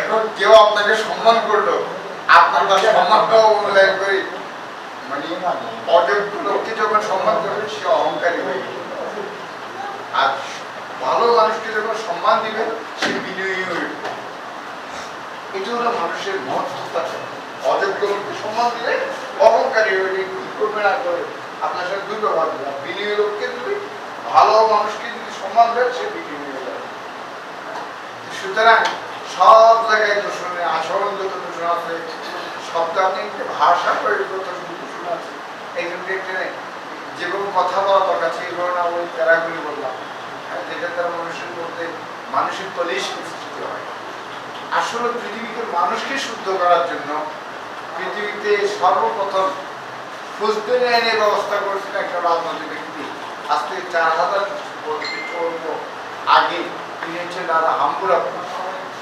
এখন কেউ আপনাকে সম্মান করল, আপনার তার সম্মানটাও মূল্যায়ন করি মানে অযোগ্য লোককে যখন সম্মান করবে, সে অহংকারী হয়ে আর ভালো মানুষকে যখন সম্মান দিবে, সে বিনয়ী হয়ে এটা হলো মানুষের মহত্বতা অযোগ্য লোককে সম্মান দিলে অহংকারী হয়ে কি করবে না করে? আপনার সাথে দুর্ব্যবহার আর বিনয়ী লোককে যদি ভালো মানুষকে যদি সম্মান দেয় সে সুতরাং সব জায়গায় দূষণে আচরণগত দূষণ আছে শব্দ আপনি একটা ভাষা প্রয়োগগত দূষণ আছে এই জন্য যে কোনো কথা বলা দরকার ছিল না ওই প্যারাগুলি বললাম। হ্যাঁ, যেটা তার মানুষের মধ্যে মানুষের কলিশ সৃষ্টি হয়। আসলে পৃথিবীতে মানুষকে শুদ্ধ করার জন্য পৃথিবীতে সর্বপ্রথম ফুসদের আইনের ব্যবস্থা করেছেন একটা রাজনৈতিক ব্যক্তি। আজ থেকে চার হাজার আগে তিনি হচ্ছেন রাজা হাম্পুরাপ্পু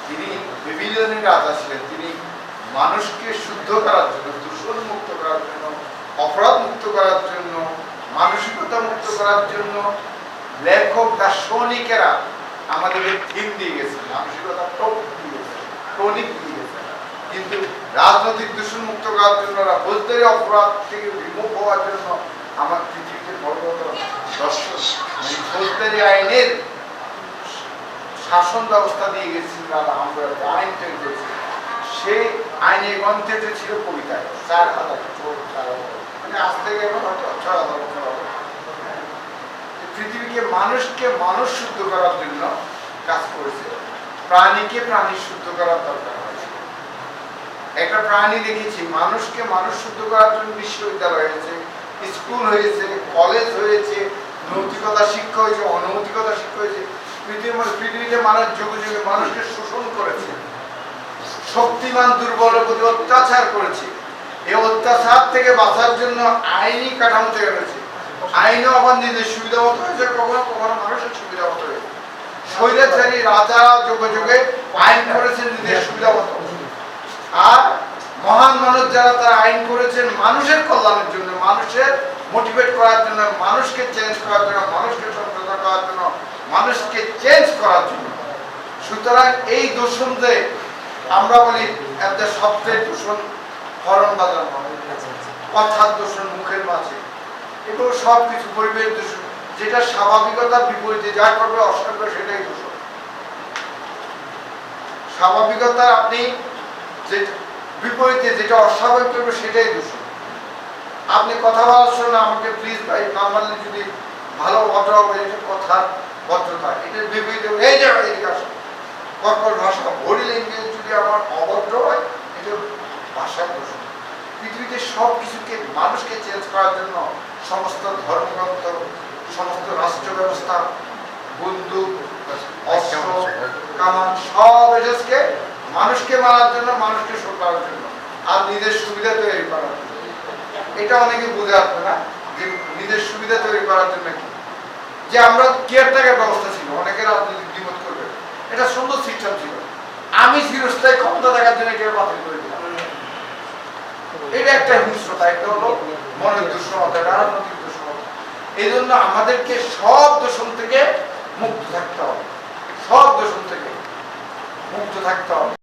তিনি বিবিধনের রাজা ছিলেন, তিনি মানুষকে শুদ্ধ করার জন্য, দূষণ মুক্ত করার জন্য, অপরাধ মুক্ত করার জন্য, মানসিকতা মুক্ত করার জন্য লেখক দার্শনিকেরা আমাদেরকে থিম দিয়ে গেছে মানসিকতা টপিক দিয়ে টনিক দিয়ে কিন্তু রাজনৈতিক দূষণ মুক্ত করার জন্য ফৌজদারি অপরাধ থেকে বিমুখ হওয়ার জন্য আমার পৃথিবীতে বড় বড় দর্শন মানে ফৌজদারি আইনের শাসন ব্যবস্থা দিয়ে আমরা আইন তৈরি করেছি সেই আইনে গ্রন্থে যে ছিল চার হাজার মানে আজ থেকে এখন হয়তো ছয় হাজার বছর হবে। পৃথিবীকে মানুষকে মানুষ শুদ্ধ করার জন্য কাজ করেছে। প্রাণীকে প্রাণী শুদ্ধ করার দরকার হয়েছে। একটা প্রাণী দেখেছি, মানুষকে মানুষ শুদ্ধ করার জন্য বিশ্ববিদ্যালয় হয়েছে, স্কুল হয়েছে, কলেজ হয়েছে, নৈতিকতা শিক্ষা হয়েছে, অনৈতিকতা শিক্ষা হয়েছে। পৃথিবীতে মানুষ যুগে যুগে মানুষকে শোষণ করেছে। শক্তিমান দুর্বলের প্রতি অত্যাচার করেছে। এই অত্যাচার থেকে বাঁচার জন্য আইনি কাঠামো তৈরি হয়েছে আইনও আবার নিজের সুবিধা মতো হয়েছে, কখনো কখনো মানুষের সুবিধা মতো হয়েছে। স্বৈরাচারী রাজা যুগে যুগে আইন করেছেন নিজের সুবিধা মতো। আর মহান মানুষ যারা তারা আইন করেছেন মানুষের কল্যাণের জন্য, মানুষের মোটিভেট করার জন্য, মানুষকে চেঞ্জ করার জন্য, মানুষকে সচেতন করার জন্য মানুষকে চেঞ্জ করার জন্য। সুতরাং এই দূষণ যে আমরা বলি, একটা শব্দের দূষণ হরণ বাজানো কথার দূষণ, মুখের মাঝে। এগুলো সব কিছু পরিবেশ দূষণ। যেটা স্বাভাবিকতার বিপরীতে যা করবে অসভ্য সেটাই দূষণ। স্বাভাবিকতা আপনি যে বিপরীতে যেটা অস্বাভাবিক করবে, সেটাই দূষণ। আপনি কথা বলার সময় আমাকে প্লিজ ভাই নর্মালি যদি ভালো ভদ্র হবে কথার ভদ্রতা এটা বিপরীতে এই যে এদিকে আসো। কর্কট ভাষা বডি ল্যাঙ্গুয়েজ যদি আমার অভদ্র হয় এটা ভাষার দূষণ পৃথিবীতে সব কিছুকে মানুষকে চেঞ্জ করার জন্য সমস্ত ধর্মগ্রন্থ সমস্ত রাষ্ট্র ব্যবস্থা বন্দুক অস্ত্র কামান সব এসেছে মানুষকে মারার জন্য মানুষকে শোধ করার জন্য আর নিজের সুবিধা তৈরি করার জন্য। এটা অনেকে বুঝে আসবে না যে নিজের সুবিধা তৈরি করার জন্য কি? যে আমরা কেয়ারটেকার ব্যবস্থা ছিল, অনেকে রাজনৈতিক বিপদ করবে। এটা সুন্দর সিস্টেম ছিল। আমি চিরস্থায়ী ক্ষমতা দেখার জন্য এটা বাতিল করে দিলাম। এটা একটা হিংস্রতা এটা হলো মনের দুঃসমতা রাজনৈতিক দুঃসমতা। এই জন্য আমাদেরকে সব দূষণ থেকে মুক্ত থাকতে হবে। সব দূষণ থেকে মুক্ত থাকতে হবে।